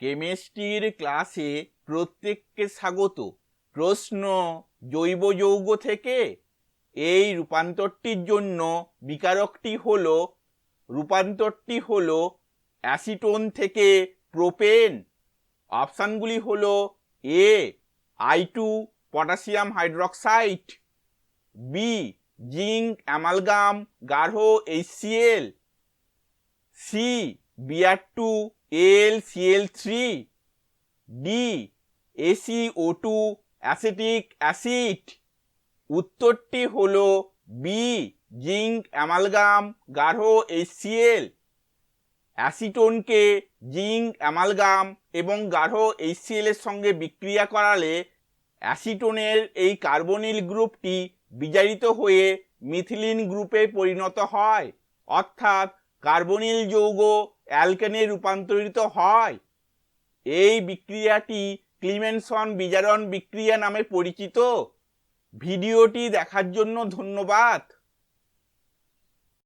কেমিস্ট্রির ক্লাসে প্রত্যেককে স্বাগত। প্রশ্ন জৈব যৌগ থেকে। এই রূপান্তরটির জন্য বিকারকটি হল, রূপান্তরটি হল অ্যাসিটোন থেকে প্রোপেন। অপশানগুলি হল A, I two potassium hydroxide, B, zinc, amalgam, গাঢ় HCl C Br two L Cl three D SeO two acetic acid উত্তরটি হলো বি জিঙ্ক, অ্যামালগাম, গাঢ় এইচসিএল অ্যাসিটোনকে জিঙ্ক, অ্যামালগাম এবং গাঢ় এইচসিএল সঙ্গে বিক্রিয়া করালে অ্যাসিটোনের এই কার্বনিল গ্রুপটি বিজারিত হয়ে মিথিলিন গ্রুপে পরিণত হয়। অর্থাৎ কার্বনিল যৌগ অ্যালকেনে রূপান্তরিত হয়। এই বিক্রিয়াটি ক্লিমেনসন বিজারণ বিক্রিয়া নামে পরিচিত। ভিডিওটি দেখার জন্য ধন্যবাদ।